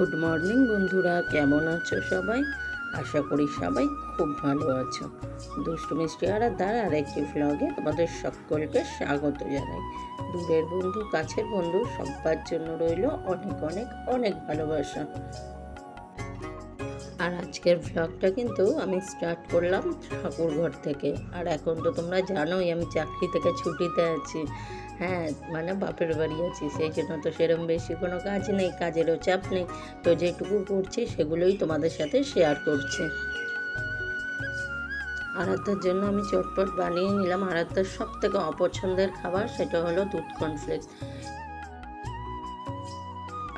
Good morning বন্ধুরা। কেমন আছো সবাই? আশা করি সবাই খুব ভালো আছো। দুষ্টু মিষ্টি আরাধার আর একটি ভ্লগে তোমাদের সকলকে স্বাগত জানাই। দূরের বন্ধু, কাছের বন্ধু সবার জন্য রইল অনেক অনেক অনেক ভালোবাসা। আর আজকের ভ্লগটা কিন্তু আমি স্টার্ট করলাম ঠাকুর ঘর থেকে। আর এখন তো তোমরা জানোই, আমি চাকরি থেকে ছুটিতে আছি। হ্যাঁ মানে বাপের বাড়ি আছি, সেই জন্য তো সেরম বেশি কোনো কাজ নেই, কাজেরও চাপ নেই। তো যেটুকু করছি সেগুলোই তোমাদের সাথে শেয়ার করছে। আরাধ্যার জন্য আমি চটপট বানিয়ে নিলাম। আরাধ্যার সব থেকে অপছন্দের খাবার সেটা হলো দুধ কর্নফ্লেক্স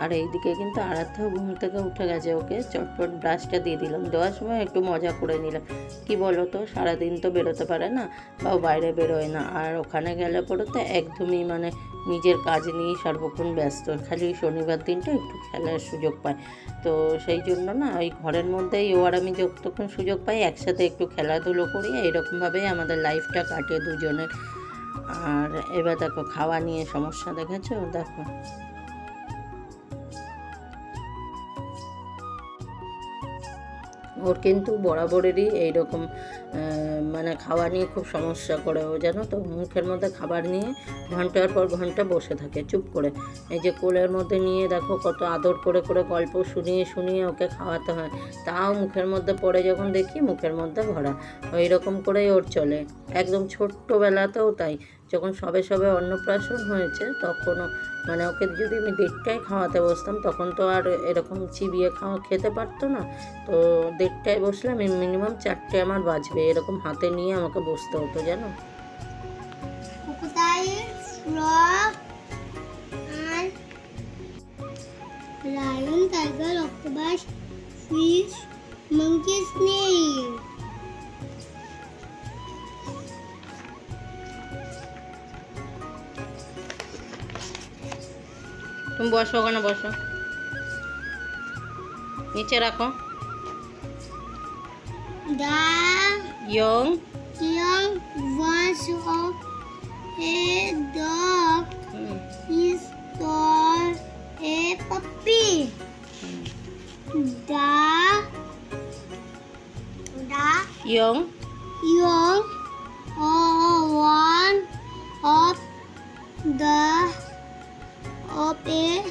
আর এইদিকে কিন্তু আরাধ্যাও ঘুম থেকে উঠে গেছে ওকে। চটপট ব্রাশটা দিয়ে দিলাম। দেওয়ার সময় একটু মজা করে নিলাম। কি বলো তো সারাদিন তো বেরোতে পারে না, বা বাইরে বেরোয় না। আর ওখানে গেলে পরে তো একদমই মানে নিজের কাজ নিয়েই সর্বক্ষণ ব্যস্ত। খালি শনিবার দিনটা একটু খেলার সুযোগ পায়। তো সেই জন্য না, ওই ঘরের মধ্যেই ও আর আমি যতক্ষণ সুযোগ পাই একসাথে একটু খেলাধুলো করি। এইরকমভাবেই আমাদের লাইফটা কাটে দুজনের। আর এবার দেখো, খাওয়া নিয়ে সমস্যা দেখেছ? দেখো। ওর কিন্তু বরাবরেরই এইরকম মানে খাওয়া নিয়ে খুব সমস্যা করে ও, জানো তো? মুখের মধ্যে খাবার নিয়ে ঘণ্টার পর ঘণ্টা বসে থাকে, চুপ করে। এই যে কোলের মধ্যে নিয়ে দেখো কত আদর করে করে গল্প শুনিয়ে শুনিয়ে ওকে খাওয়াতে হয়। তাও মুখের মধ্যে পড়ে যখন দেখি মুখের মধ্যে ভরা। ওই রকম করেই ওর চলে। একদম ছোট্টবেলাতেও তাই। যখন সবে সবে অন্নপ্রাশন হয়েছে তখনও মানে ওকে যদি আমি দেড়টায় খাওয়াতে বসতাম তখন তো আর এরকম চিবিয়ে খাওয়া খেতে পারতো না। তো দেড়টায় বসলাম মিনিমাম চারটে আমার বাজবে এরকম হাতে নিয়ে আমাকে বসতে হতো জানো? crocodile, frog, and lion, tiger, octopus, তুমি বসো ওখানে বসো নিচে রাখো The young young ones of a dog is called a puppy. The the young young or one of the op a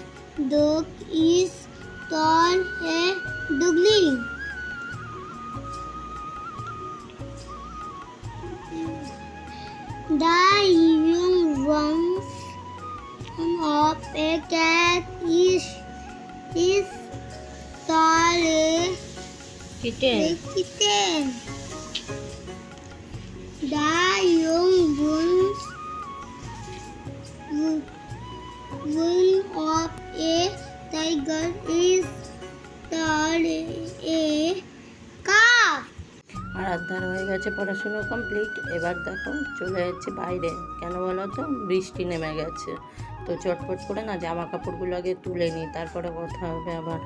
dog is called a dogling. The living room of a cat is is called a kitten. A kitten. The young ones one of a tiger is the a. আর আধার হয়ে গেছে, পড়াশুনো complete এবার দেখো, চলে যাচ্ছে বাইরে। কেন বলো তো? বৃষ্টি নেমে গেছে। তো চটপট করে না জামা কাপড়গুলো আগে তুলে নিই তারপরে কথা হবে আবার।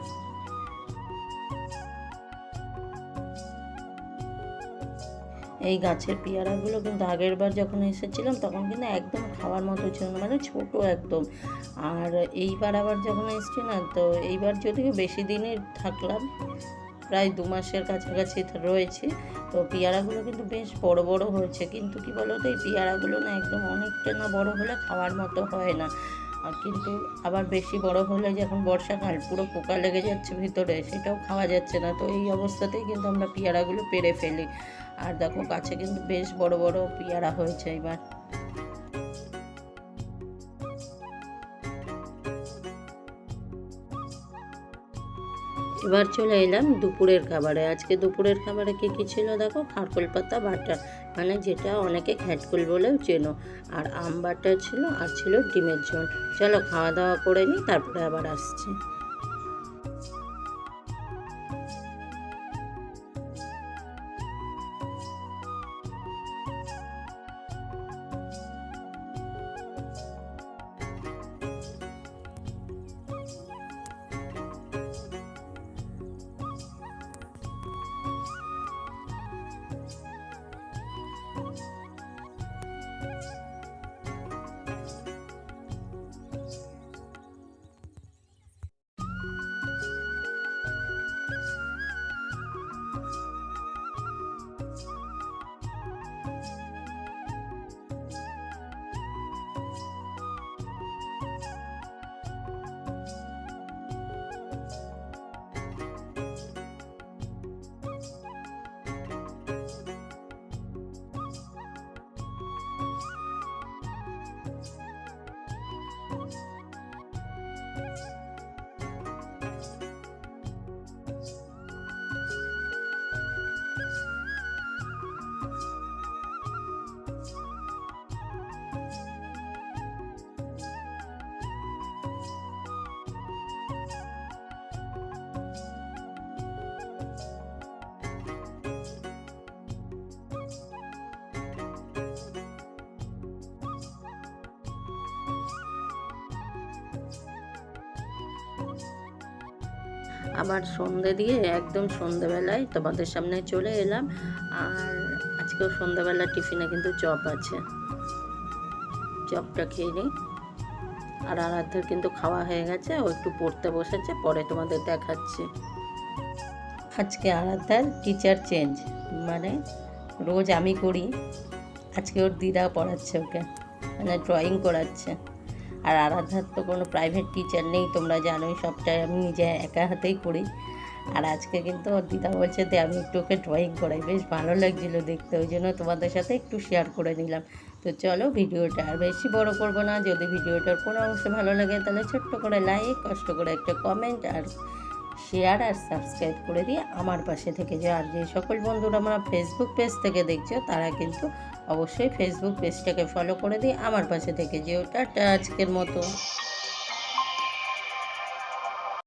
এই গাছের পেয়ারাগুলো কিন্তু আগের বার যখন এসেছিলাম, তখন কিন্তু একদম খাওয়ার মতো ছিল না মানে ছোট একদম। আর এইবার আবার যখন এসছি না, তো এইবার যদিও বেশি দিনের থাকলাম, প্রায় দু মাসের কাছাকাছি রয়েছে, তো পেয়ারাগুলো কিন্তু বেশ বড় বড় হয়েছে। কিন্তু কি বলো তো এই পেয়ারাগুলো না একদম অনেকটা না বড় হলে খাওয়ার মতো হয় না। কিন্তু আবার বেশি বড় হলে যখন বর্ষাকাল পুরো পোকা লেগে যাচ্ছে ভিতরে, সেটাও খাওয়া যাচ্ছে না। তো এই অবস্থাতেই কিন্তু আমরা পেয়ারাগুলো পেরে ফেলি। আর দেখো গাছে কিন্তু বেশ বড় বড় পেয়ারা হয়েছে এবার। এবার চলে এলাম দুপুরের খাবারে। আজকে দুপুরের খাবারে কী কী ছিল দেখো? খারকোল পাতা, বাটা। মানে যেটা অনেকে ঘ্যাটকুল বলেও চেনো। আর আম বাটা ছিল আর ছিল ডিমের ঝোল। চলো খাওয়া দাওয়া করে নিই, তারপরে আবার আসছি। আবার সন্ধে দিয়ে একদম সন্ধেবেলায় তোমাদের সামনে চলে এলাম। আর আজকেও সন্ধেবেলা টিফিনে কিন্তু চপ আছে। চপটা খেয়ে নিই। আর আরাধ্যার কিন্তু খাওয়া হয়ে গেছে, ও একটু পড়তে বসেছে, পরে তোমাদের দেখাচ্ছি। আজকে আরাধ্যার টিচার চেঞ্জ মানে রোজ আমি করি। আজকে ওর দিদা পড়াচ্ছে ওকে মানে ড্রয়িং করাচ্ছে। আর আরাধার তো কোনো প্রাইভেট টিচার নেই, তোমরা জানোই সবটাই আমি নিজে একা হাতেই করি আর আজকে কিন্তু ওর দিদা বলছে যে, আমি একটু ওকে ড্রয়িং করাই, বেশ ভালো লাগছিল দেখতে, ওই জন্য তোমাদের সাথে একটু শেয়ার করে নিলাম। তো চলো ভিডিওটা আর বেশি বড় করব না, যদি ভিডিওটার কোনো অংশ ভালো লাগে তাহলে ছোট্ট করে লাইক কষ্ট করে একটা কমেন্ট আর শেয়ার আর সাবস্ক্রাইব করে দিয়ে আমার পাশে থেকে যে আর যে সকল বন্ধুরা আমরা ফেসবুক পেজ থেকে দেখছ, তারা কিন্তু অবশ্যই ফেসবুক পেজটাকে ফলো করে দিয়ে আমার পাশে থেকে যে ওটা আজকের মতো।